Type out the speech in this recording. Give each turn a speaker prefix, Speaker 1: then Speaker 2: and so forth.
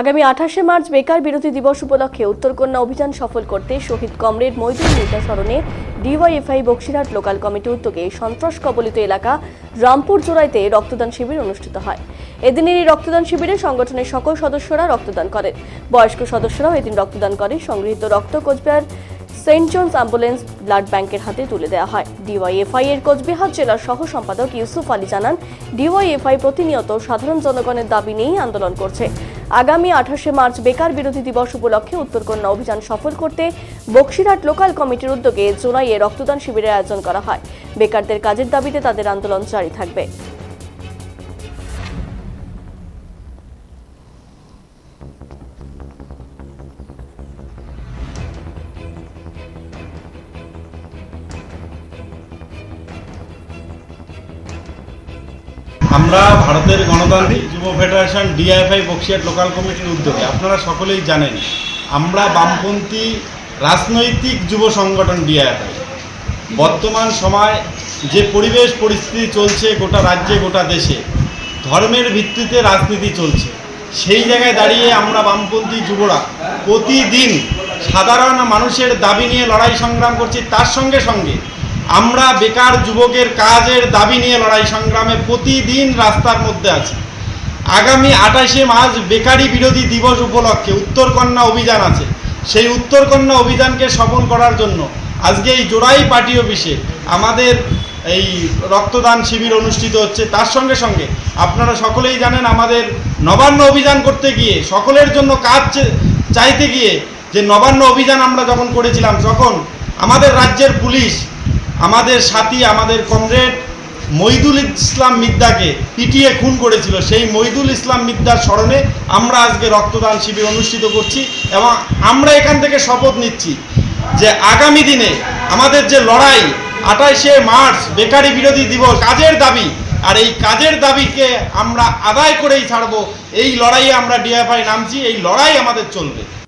Speaker 1: আগামী আঠাশে মার্চ বেকার বিরোধী দিবস উপলক্ষে উত্তরকন্যা অভিযান সফল করতে শহীদ কমরেড মৈদুল মির্জা স্মরণে ডিওয়াইএফআই বক্সিরহাট লোকাল কমিটি উদ্যোগে সন্ত্রাস কবলিত এলাকা রামপুর জোড়াইতে রক্তদান শিবির অনুষ্ঠিত হয়। এদিনের এই রক্তদান শিবিরে সংগঠনের সকল সদস্যরা রক্তদান করেন। বয়স্ক সদস্যরাও এদিন রক্তদান করে। সংগৃহীত রক্ত Coochbehar saint John's ambulance blood ব্যাংকের হাতে তুলে দেওয়া হয়। ডিওয়াইএফআই এর কোচবিহার জেলার সহ সম্পাদক ইউসুফ আলী জানান, ডিওয়াইএফআই প্রতিনিয়ত সাধারণ জনগণের দাবি নিয়েই আন্দোলন করছে। আগামী আঠাশে মার্চ বেকার বিরোধী দিবস উপলক্ষে উত্তরকন্যা অভিযান সফল করতে বক্সিরহাট লোকাল কমিটির উদ্যোগে জোনাইয়ে রক্তদান শিবিরের আয়োজন করা হয়। বেকারদের কাজের দাবিতে তাদের আন্দোলন জারি থাকবে।
Speaker 2: আমরা ভারতের গণতান্ত্রিক যুব ফেডারেশন ডিআইএফআই বক্সিয়াট লোকাল কমিটির উদ্যোগে, আপনারা সকলেই জানেন, আমরা বামপন্থী রাজনৈতিক যুব সংগঠন ডিআইএফআই। বর্তমান সময় যে পরিবেশ পরিস্থিতি চলছে গোটা রাজ্যে, গোটা দেশে, ধর্মের ভিত্তিতে রাজনীতি চলছে, সেই জায়গায় দাঁড়িয়ে আমরা বামপন্থী যুবরা প্রতিদিন সাধারণ মানুষের দাবি নিয়ে লড়াই সংগ্রাম করছি, তার সঙ্গে সঙ্গে আমরা বেকার যুবকের কাজের দাবি নিয়ে লড়াই সংগ্রামে প্রতিদিন রাস্তার মধ্যে আছি। আগামী আঠাশে মার্চ বেকারি বিরোধী দিবস উপলক্ষে উত্তরকন্যা অভিযান আছে। সেই উত্তরকন্যা অভিযানকে সফল করার জন্য আজকে এই জোড়াই পার্টি অফিসে আমাদের এই রক্তদান শিবির অনুষ্ঠিত হচ্ছে। তার সঙ্গে সঙ্গে আপনারা সকলেই জানেন আমাদের নবান্ন অভিযান করতে গিয়ে, সকলের জন্য কাজ চাইতে গিয়ে যে নবান্ন অভিযান আমরা যখন করেছিলাম, তখন আমাদের রাজ্যের পুলিশ আমাদের সাথী, আমাদের কমরেড মইদুল ইসলাম মিদ্দাকে পিটিয়ে খুন করেছিল। সেই মইদুল ইসলাম মিদ্দার স্মরণে আমরা আজকে রক্তদান শিবির অনুষ্ঠিত করছি এবং আমরা এখান থেকে শপথ নিচ্ছি যে আগামী দিনে আমাদের যে লড়াই, আঠাইশে মার্চ বেকারি বিরোধী দিবস কাজের দাবি, আর এই কাজের দাবিকে আমরা আদায় করেই ছাড়বো। এই লড়াইয়ে আমরা ডিএফআই নামছি, এই লড়াই আমাদের চলবে।